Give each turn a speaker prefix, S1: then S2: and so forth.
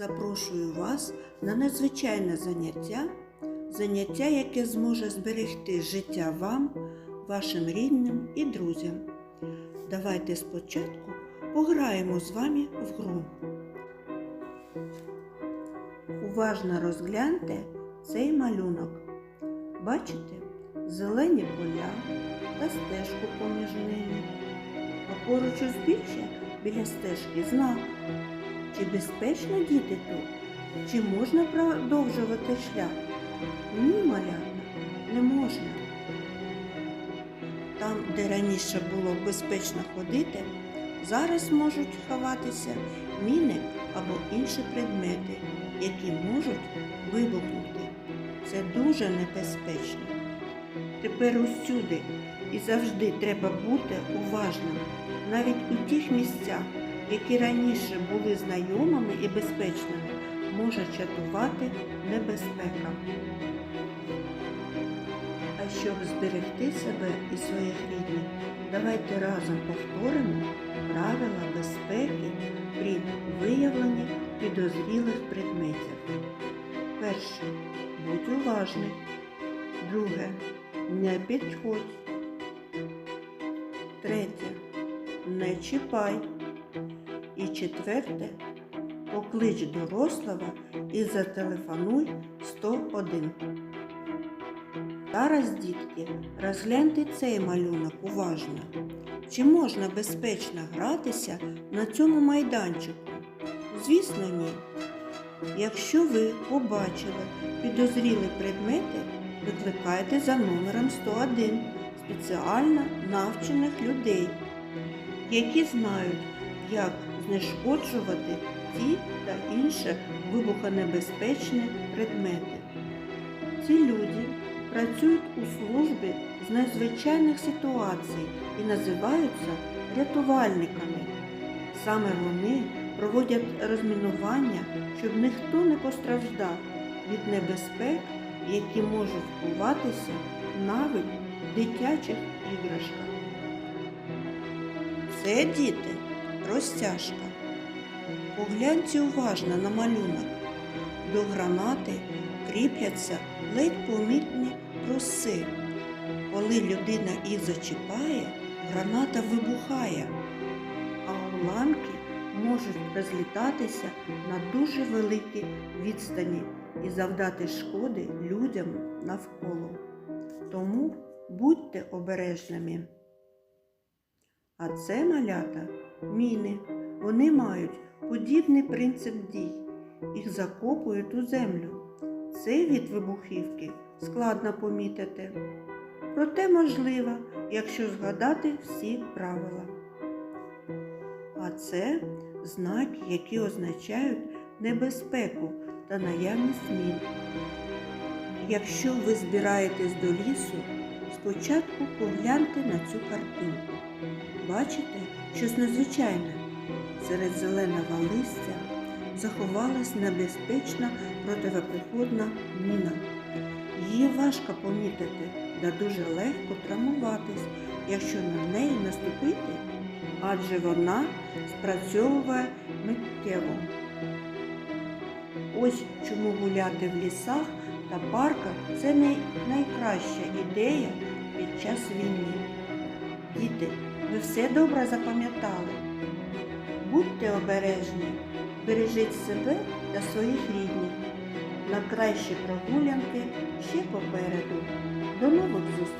S1: Запрошую вас на надзвичайне заняття, заняття, яке зможе зберегти життя вам, вашим рідним і друзям. Давайте спочатку пограємо з вами в гру. Уважно розгляньте цей малюнок. Бачите зелені поля та стежку поміж ними. А поруч узбіччя біля стежки знак. Чи безпечно діти тут? Чи можна продовжувати шлях? Ні, малята, не можна. Там, де раніше було безпечно ходити, зараз можуть ховатися міни або інші предмети, які можуть вибухнути. Це дуже небезпечно. Тепер усюди і завжди треба бути уважним, навіть у тих місцях, які раніше були знайомими і безпечними, може чатувати небезпека. Щоб зберегти себе і своїх рідних, давайте разом повторимо правила безпеки при виявленні підозрілих предметів. Перше. Будь уважний. Друге. Не підходь. Третє. Не чіпай. І четверте, поклич дорослого і зателефонуй 101. Зараз, дітки, розгляньте цей малюнок уважно. Чи можна безпечно гратися на цьому майданчику? Звісно, ні. Якщо ви побачили підозрілі предмети, викликайте за номером 101 спеціально навчених людей, які знають, як знешкоджувати ті та інші вибухонебезпечні предмети. Ці люди працюють у службі з надзвичайних ситуацій і називаються рятувальниками. Саме вони проводять розмінування, щоб ніхто не постраждав від небезпек, які можуть ховатися навіть в дитячих іграшках. Це діти розтяжка. Погляньте уважно на малюнок. До гранати кріпляться ледь помітні. Коли людина їх зачіпає, граната вибухає, а уламки можуть розлітатися на дуже великій відстані і завдати шкоди людям навколо. Тому будьте обережними. А це малята міни. Вони мають подібний принцип дій. Їх закопують у землю. Цей від вибухівки складно помітити. Проте можливо, якщо згадати всі правила. А це знаки, які означають небезпеку та наявність мін. Якщо ви збираєтесь до лісу, спочатку погляньте на цю картинку. Бачите щось надзвичайне? Серед зеленого листя заховалась небезпечна противопіхотна міна. Її важко помітити та дуже легко травмуватись, якщо на неї наступити, адже вона спрацьовує миттєво. Ось чому гуляти в лісах та парках це найкраща ідея під час війни. Діти, ви все добре запам'ятали. Будьте обережні, бережіть себе та своїх рідних. На кращі прогулянки ще попереду. da Nova dos